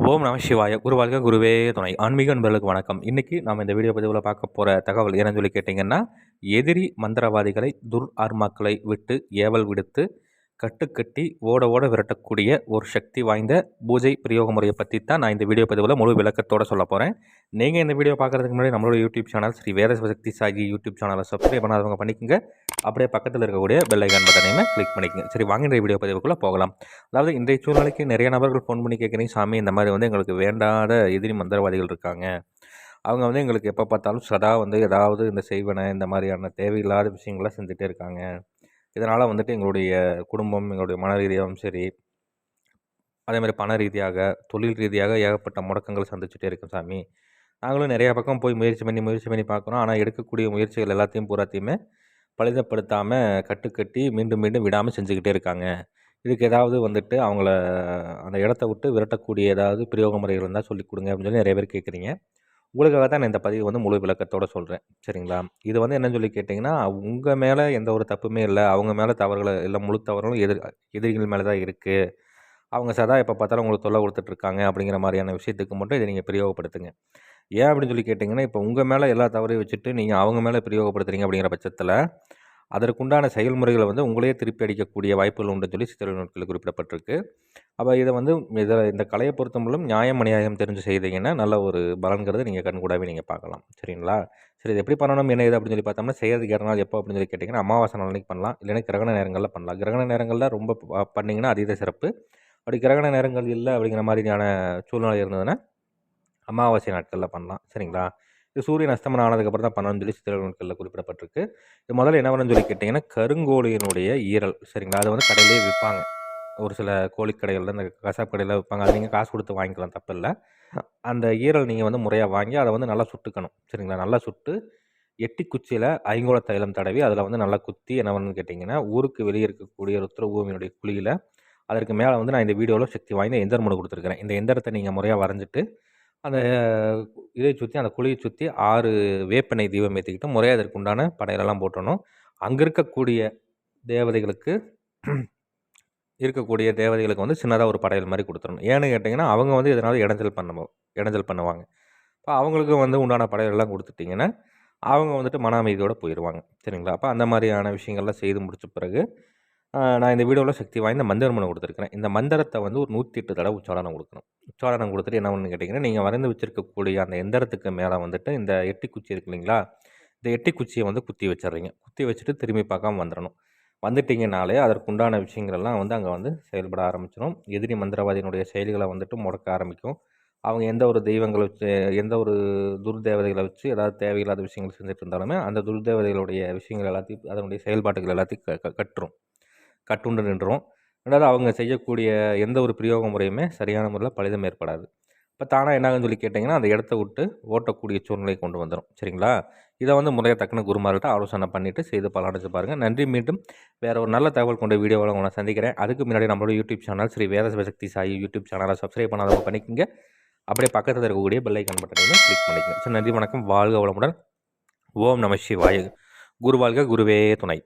ஓம் நம சிவாய குருவாழ்க குருவே துணை. ஆன்மீக நண்பர்களுக்கு வணக்கம். இன்றைக்கி நாம் இந்த வீடியோ பதிவில் பார்க்க போகிற தகவல் என்னன்னு சொல்லி கேட்டிங்கன்னா எதிரி மந்திரவாதிகளை துர் ஆர்மாக்களை விட்டு ஏவல் விடுத்து கட்டுக்கட்டி ஓட ஓட விரட்டக்கூடிய ஒரு சக்தி வாய்ந்த பூஜை பிரயோக முறையை பற்றி தான் நான் இந்த வீடியோ பதிவில் முழு விளக்கத்தோடு சொல்ல போகிறேன் நீங்கள் இந்த வீடியோ பார்க்குறதுக்கு முன்னாடி நம்மளோட யூடியூப் சேனல் ஸ்ரீ வேத சக்தி சாகி யூடியூப் சேனலை சப்ஸ்கிரைப் பண்ணாதவங்க பண்ணிக்கோங்க. அப்படியே பக்கத்தில் இருக்கக்கூடிய பெல் ஐக்கான் பட்டனையுமே கிளிக் பண்ணிக்கோங்க. சரி வாங்க இந்த வீடியோ பதிவுக்குள்ளே போகலாம். அதாவது இன்றைய சூழ்நிலைக்கு நிறைய நபர்கள் ஃபோன் பண்ணி கேட்குறீங்க சாமி இந்த மாதிரி வந்து எங்களுக்கு வேண்டாத எதிரி மந்திரவாதிகள் இருக்காங்க. அவங்க வந்து எங்களுக்கு எப்போ பார்த்தாலும் சதா வந்து ஏதாவது இந்த செய்வனை இந்த மாதிரியான தேவையில்லாத விஷயங்கள்லாம் செஞ்சுட்டே இருக்காங்க. இதனால் வந்துட்டு எங்களுடைய குடும்பம் எங்களுடைய மன ரீதியாகவும் சரி அதே மாதிரி பண ரீதியாக தொழில் ரீதியாக ஏகப்பட்ட முடக்கங்கள் சந்திச்சுட்டே இருக்கும் சாமி. நாங்களும் நிறையா பக்கம் போய் முயற்சி பண்ணி முயற்சி பண்ணி பார்க்குறோம். ஆனால் எடுக்கக்கூடிய முயற்சிகள் எல்லாத்தையும் பூராத்தையுமே பலிதப்படுத்தாமல் கட்டுக்கட்டி மீண்டும் மீண்டும் விடாமல் செஞ்சுக்கிட்டே இருக்காங்க. இதுக்கு ஏதாவது வந்துட்டு அவங்கள அந்த இடத்த விட்டு விரட்டக்கூடிய ஏதாவது பிரயோக முறைகள் இருந்தால் சொல்லிக் கொடுங்க அப்படின்னு சொல்லி நிறைய பேர் கேட்குறீங்க உங்களுக்காக தான் நான் இந்த பதிவு வந்து முழு விளக்கத்தோடு சொல்கிறேன் சரிங்களா? இது வந்து என்னன்னு சொல்லி கேட்டிங்கன்னா உங்கள் மேலே எந்த ஒரு தப்புமே இல்லை. அவங்க மேலே தவறுகளை இல்லை முழு தவறுகளும் எதிர் எதிரிகள் மேலே தான் இருக்குது அவங்க சதா எப்போ பார்த்தாலும் உங்களுக்கு தொல்லை கொடுத்துட்ருக்காங்க அப்படிங்கிற மாதிரியான விஷயத்துக்கு மட்டும் இதை நீங்கள் பிரயோகப்படுத்துங்க. ஏன் அப்படின்னு சொல்லி கேட்டிங்கன்னா இப்போ உங்கள் மேலே எல்லா தவறையும் வச்சுட்டு நீங்கள் அவங்க மேலே பிரயோகப்படுத்துறீங்க அப்படிங்கிற பட்சத்தில் அதற்குண்டான செயல்முறைகளை வந்து உங்களையே திருப்பி அடிக்கக்கூடிய வாய்ப்புகள் உண்டு சொல்லி சித்திரை நூல்களில் குறிப்பிடப்பட்டிருக்கு. அப்போ இதை வந்து இதில் இந்த கலையை பொறுத்த மூலம் நியாயம் அநியாயம் தெரிஞ்சு செய்தீங்கன்னா நல்ல ஒரு பலன்கிறது நீங்கள் கண்கூடாவே நீங்கள் பார்க்கலாம். சரிங்களா? சரி இது எப்படி பண்ணணும்? என்ன இது? அப்படின்னு சொல்லி பார்த்தோம்னா செய்யறதுக்கு ஏற நாள் எப்போ அப்படின்னு சொல்லி கேட்டிங்கன்னா அமாவாசை நாளைக்கு பண்ணலாம். இல்லைன்னா கிரகண நேரங்களில் பண்ணலாம். கிரகண நேரங்களில் ரொம்ப பண்ணிங்கன்னா அதீத சிறப்பு. அப்படி கிரகண நேரங்கள் இல்லை அப்படிங்கிற மாதிரியான சூழ்நிலை இருந்ததுன்னா அமாவாசை நாட்களில் பண்ணலாம். சரிங்களா? இது சூரியன் அஸ்தமனம் ஆனதுக்கப்புறம் தான் பண்ணணும்னு சொல்லி சித்திரை நூல்களில் குறிப்பிடப்பட்டிருக்கு. இது முதல்ல என்ன வரும்னு சொல்லி கேட்டிங்கன்னா கருங்கோழியினுடைய ஈரல் சரிங்களா? அதை வந்து கடையிலே விற்பாங்க. ஒரு சில கோழிக்கடைகளில் இந்த கசாப் கடையில் விற்பாங்க. அது நீங்கள் காசு கொடுத்து வாங்கிக்கலாம் தப்பில்லை அந்த ஈரல் நீங்கள் வந்து முறையாக வாங்கி அதை வந்து நல்லா சுட்டுக்கணும் சரிங்களா? நல்லா சுட்டு எட்டி குச்சியில் ஐங்கோல தைலம் தடவி அதில் வந்து நல்லா குத்தி என்ன பண்ணணும்னு கேட்டிங்கன்னா ஊருக்கு வெளியே இருக்கக்கூடிய ருத்ரபூமியினுடைய குழியில் அதற்கு மேலே வந்து நான் இந்த வீடியோவில் சக்தி வாய்ந்த எந்திரம் மனு கொடுத்துருக்குறேன். இந்த எந்திரத்தை நீங்கள் முறையாக வரைஞ்சிட்டு அந்த இதை சுற்றி அந்த குழியை சுற்றி ஆறு வேப்பனை தீபம் ஏற்றிக்கிட்டு முறையாக அதற்கு உண்டான படையலெல்லாம் போட்டணும் அங்கே இருக்கக்கூடிய தேவதைகளுக்கு இருக்கக்கூடிய தேவதைகளுக்கு வந்து சின்னதாக ஒரு படையல் மாதிரி கொடுத்துடணும். ஏன்னு கேட்டிங்கன்னா அவங்க வந்து எதனால இடைஞ்சல் பண்ண இடைஞ்சல் பண்ணுவாங்க. இப்போ அவங்களுக்கு வந்து உண்டான படையலெல்லாம் கொடுத்துட்டிங்கன்னா அவங்க வந்துட்டு மன அமைதியோடு போயிடுவாங்க. சரிங்களா? அப்போ அந்த மாதிரியான விஷயங்கள்லாம் செய்து முடித்த பிறகு நான் இந்த வீடியோவில் சக்தி வாய்ந்த மந்திர மனம் கொடுத்துருக்கிறேன். இந்த மந்திரத்தை வந்து ஒரு நூற்றி எட்டு தடவை உச்சாரணம் கொடுக்கணும். உச்சாரணம் கொடுத்துட்டு என்ன ஒன்று கேட்டிங்கன்னா நீங்கள் வரைந்து வச்சுருக்கக்கூடிய அந்த எந்திரத்துக்கு மேலே வந்துட்டு இந்த எட்டி குச்சி இருக்கு இல்லைங்களா? இந்த எட்டி குச்சியை வந்து குத்தி வச்சிடுறீங்க. குத்தி வச்சுட்டு திரும்பி பார்க்காம வந்துடணும் வந்துட்டிங்கனாலே அதற்குண்டான விஷயங்கள்லாம் வந்து அங்கே வந்து செயல்பட ஆரம்பிச்சிடும். எதிரி மந்திரவாதியினுடைய செயல்களை வந்துட்டு முடக்க ஆரம்பிக்கும். அவங்க எந்த ஒரு தெய்வங்களை வச்சு எந்த ஒரு துர்தேவதைகளை வச்சு ஏதாவது தேவையில்லாத விஷயங்கள் செஞ்சுட்டு இருந்தாலுமே அந்த துர்தேவதைகளுடைய விஷயங்கள் எல்லாத்தையும் அதனுடைய செயல்பாடுகள் எல்லாத்தையும் க கட்டுரும். கட்டுண்டு நின்றுரும். ரெண்டாவது அவங்க செய்யக்கூடிய எந்த ஒரு பிரயோக முறையுமே சரியான முறையில் பலிதம் ஏற்படாது. இப்போ தானாக என்னாகன்னு சொல்லி கேட்டிங்கன்னா அந்த இடத்த விட்டு ஓட்டக்கூடிய சூழ்நிலை கொண்டு வந்துடும் சரிங்களா? இதை வந்து முறையாக தக்கன குருமார்கிட்ட ஆலோசனை பண்ணிவிட்டு செய்து பலனடைச்சு பாருங்கள் நன்றி. மீண்டும் வேறு ஒரு நல்ல தகவல் கொண்ட வீடியோவில் உங்களை சந்திக்கிறேன். அதுக்கு முன்னாடி நம்மளோட YouTube channel Sri Veda Shakti Sai YouTube சேனலை சப்ஸ்கிரைப் பண்ணாதவங்க பண்ணிக்கோங்க. அப்படியே பக்கத்தில் இருக்கக்கூடிய பெல்லைக்கான் பட்டனையும் கிளிக் பண்ணிக்கோங்க. சரி நன்றி வணக்கம். வாழ்க வளமுடன். ஓம் நம சிவாய. குரு வாழ்க குருவே துணை.